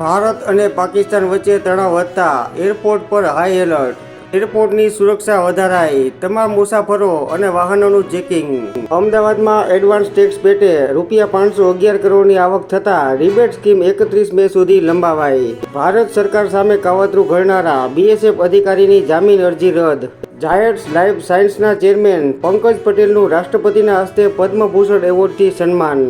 ભારત અને પાકિસ્તાન વચ્ચે તણાવ વધતા એરપોર્ટ પર હાઈ એલર્ટ એરપોર્ટની સુરક્ષા વધારાઈ. તમામ મુસાફરો અને વાહનોનું ચેકિંગ અમદાવાદમાં એડવાન્સ ટેક્સ પેટે રૂપિયા પાંચસો અગિયાર કરોડની આવક થતાં રિબેટ સ્કીમ એકત્રીસ મે સુધી લંબાવાઈ. ભારત સરકાર સામે કાવતરું ઘડનારા બીએસએફ અધિકારીની જામીન અરજી રદ. જાયડ્સ લાઈફ સાયન્સના ચેરમેન પંકજ પટેલનું રાષ્ટ્રપતિના હસ્તે પદ્મભૂષણ એવોર્ડથી સન્માન.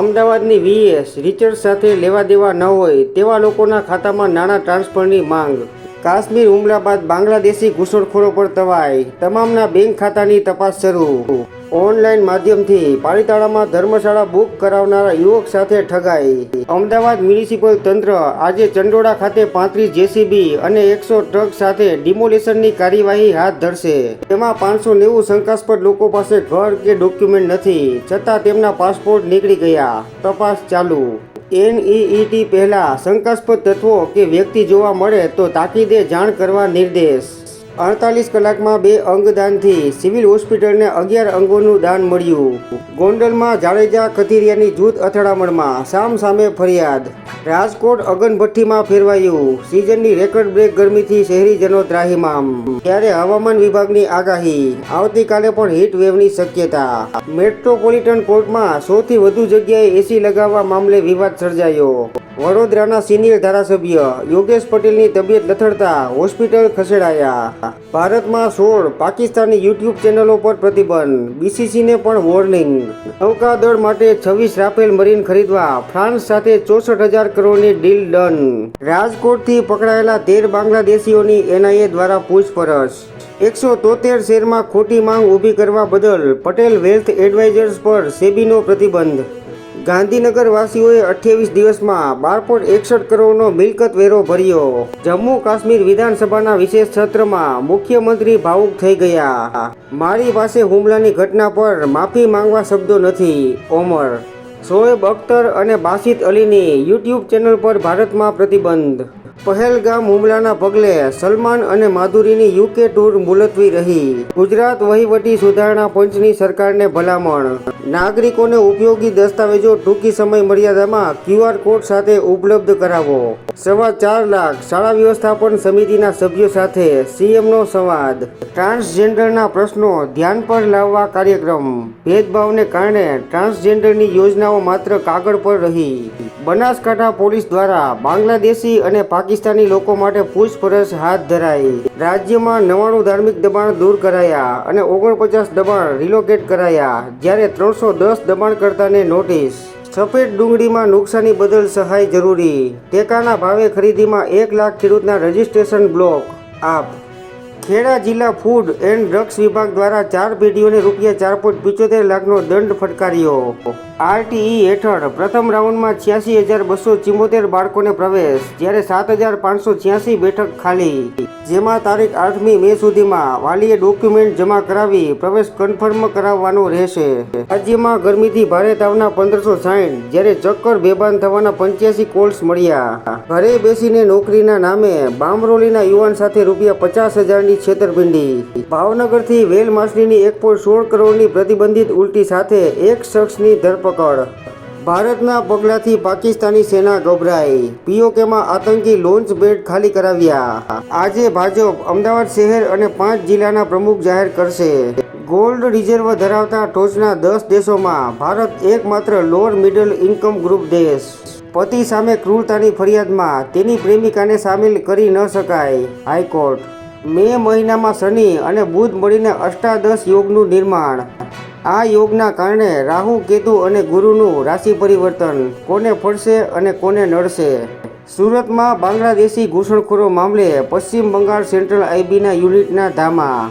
અમદાવાદની વીએસ રિચર્ડ સાથે લેવા દેવા ન હોય તેવા લોકોના ખાતામાં નાણાં ટ્રાન્સફરની માંગ. કાશ્મીર હુમલા બાદ બાંગ્લાદેશી ઘૂસણખોરો પર તવાય તમામના બેંક ખાતાની તપાસ શરૂ. ઓનલાઈન માધ્યમથી પાલિતાણામાં ધર્મશાળા બુક કરાવનારા યુવક સાથે ઠગાઈ. અમદાવાદ મ્યુનિસિપલ તંત્ર આજે ચંડોળા ખાતે પાંત્રીસ જેસીબી અને એકસો ટ્રક સાથે ડિમોલેશનની કાર્યવાહી હાથ ધરશે. તેમાં પાંચસો નેવું શંકાસ્પદ લોકો પાસે ઘર કે ડોક્યુમેન્ટ નથી, છતાં તેમના પાસપોર્ટ નીકળી ગયા. તપાસ ચાલુ. એનઈઈટી પહેલા શંકાસ્પદ તત્વો કે વ્યક્તિ જોવા મળે તો તાકીદે જાણ કરવા નિર્દેશ. અડતાલીસ કલાકમાં બે અંગદાનથી સિવિલ હોસ્પિટલને અગિયાર અંગોનું દાન મળ્યું. ગોંડલમાં જાડેજા કથિરિયાની જૂથ અથડામણમાં સામ સામે ફરિયાદ. રાજકોટ અગનભઠ્ઠીમાં ફેરવાયું. સિઝનની રેકર્ડ બ્રેક ગરમીથી શહેરીજનો ત્રાહિમામ. ત્યારે હવામાન વિભાગની આગાહી. આવતીકાલે પણ હીટ વેવની શક્યતા. મેટ્રોપોલિટન કોર્ટમાં સૌથી વધુ જગ્યાએ એસી લગાવવા મામલે વિવાદ સર્જાયો. વડોદરાના સિનિયર ધારાસભ્ય યોગેશ પટેલની તબિયત લથડતા હોસ્પિટલ ખસેડાયા. ભારતમાં સોળ, પાકિસ્તાની યુટ્યુબ ચેનલો પર પ્રતિબંધ, બીસીસીને પણ વોર્નિંગ. નૌકાદળ માટે છવ્વીસ રાફેલ મરીન ખરીદવા, ફ્રાન્સ સાથે ચોસઠ હજાર કરોડની ડીલ ડન. રાજકોટથી પકડાયેલા તેર બાંગ્લાદેશીઓની એનઆઈએ દ્વારા પૂછપરછ. એકસો તોતેર શેરમાં ખોટી માંગ ઊભી કરવા બદલ પટેલ વેલ્થ એડવાઇઝર્સ પર સેબીનો પ્રતિબંધ. ગાંધીનગર વાસીઓએ અઠ્યાવીસ દિવસમાં બાર પોઈન્ટ એકસઠ કરોડનો મિલકત વેરો ભર્યો. જમ્મુ કાશ્મીર વિધાનસભાના વિશેષ સત્રમાં મુખ્યમંત્રી ભાવુક થઈ ગયા. મારી પાસે હુમલાની ઘટના પર માફી માંગવા શબ્દો નથી. ઓમર, શોએબ અખ્તર અને બાસિત અલીની યુટ્યુબ ચેનલ પર ભારતમાં પ્રતિબંધ પહેલગામ હુમલાના પગલે સલમાન અને માધુરીની યુકે ટૂર મુલતવી રહી. ગુજરાત વહીવટી સુધારણા પંચની સરકારને ભલામણ. નાગરિકોને ઉપયોગી દસ્તાવેજો ટૂંકી સમય મર્યાદામાં ક્યુઆર કોડ સાથે ઉપલબ્ધ કરાવો. સવા ચાર લાખ શાળા વ્યવસ્થાપન સમિતિના સભ્યો સાથે સીએમનો સંવાદ. ટ્રાન્સજેન્ડરના પ્રશ્નો ધ્યાન પર લાવવા કાર્યક્રમ. ભેદભાવને કારણે ટ્રાન્સજેન્ડરની યોજનાઓ માત્ર કાગળ પર રહી. બનાસકાંઠા પોલીસ દ્વારા બાંગ્લાદેશી અને પાકિસ્તાની લોકો માટે પૂછપરછ હાથ ધરાઈ. રાજ્યમાં નવાણું ધાર્મિક દબાણ દૂર કરાયા અને ઓગણપચાસ દબાણ રિલોકેટ કરાયા, જ્યારે ત્રણસો દસ દબાણકર્તાને નોટિસ. સફેદ ડુંગળીમાં નુકસાની બદલ સહાય જરૂરી. ટેકાના ભાવે ખરીદીમાં એક લાખ ખેડૂતના રજીસ્ટ્રેશન બ્લોક. આપ ખેડા જિલ્લા ફૂડ એન્ડ ડ્રગ્સ વિભાગ દ્વારા ચાર પેઢીઓને રૂપિયા ચાર પોઈન્ટ પિચોતેર લાખનો દંડ ફટકાર્યો. આરટીઈ હેઠળ પ્રથમ રાઉન્ડમાં છ્યાસી હજાર બસો ચિમોતેર બાળકોને પ્રવેશ, જ્યારે સાત હજાર પાંચસો છ્યાસી બેઠક ખાલી. જેમાં તારીખ આઠમી મે સુધીમાં વાલીએ ડોક્યુમેન્ટ જમા કરાવી પ્રવેશ કન્ફર્મ કરાવવાનો રહેશે. રાજ્યમાં ગરમીથી ભારે તાવના પંદરસો સાઠ જ્યારે ચક્કર બેભાન થવાના પંચ્યાસી કોલ્સ મળ્યા. ઘરે બેસીને નોકરીના નામે બામરોલીના યુવાન સાથે રૂપિયા પચાસ હજારની છેતરપિંડી. ભાવનગરથી વેલ માછલીની એક પોઈન્ટ સોળ કરોડની પ્રતિબંધિત ઉલટી સાથે એક શખ્સની ધરપકડ. ભારતના પગલાથી પાકિસ્તાની સેના ગભરાઈ. પીઓકેમાં આતંકી લોન્ચ બેડ ખાલી કરાવ્યા. આજે ભાજપ અમદાવાદ શહેર અને પાંચ જિલ્લાના પ્રમુખ જાહેર કરશે. ગોલ્ડ રિઝર્વ ધરાવતા ટોચના દસ દેશોમાં ભારત એકમાત્ર લોઅર મિડલ ઇન્કમ ગ્રુપ દેશ. પતિ સામે ક્રૂરતાની ફરિયાદમાં તેની પ્રેમિકાને સામેલ કરી ન શકાય. હાઈકોર્ટ મે મહિનામાં શનિ અને બુધ મળીને અષ્ટાદશ યોગનું નિર્માણ. આ યોગના કારણે રાહુ, કેતુ અને ગુરુનું રાશિ પરિવર્તન કોને ફળશે અને કોને નડશે? સુરતમાં બાંગ્લાદેશી ઘૂસણખોરો મામલે પશ્ચિમ બંગાળ સેન્ટ્રલ આઈબીના યુનિટના ધામા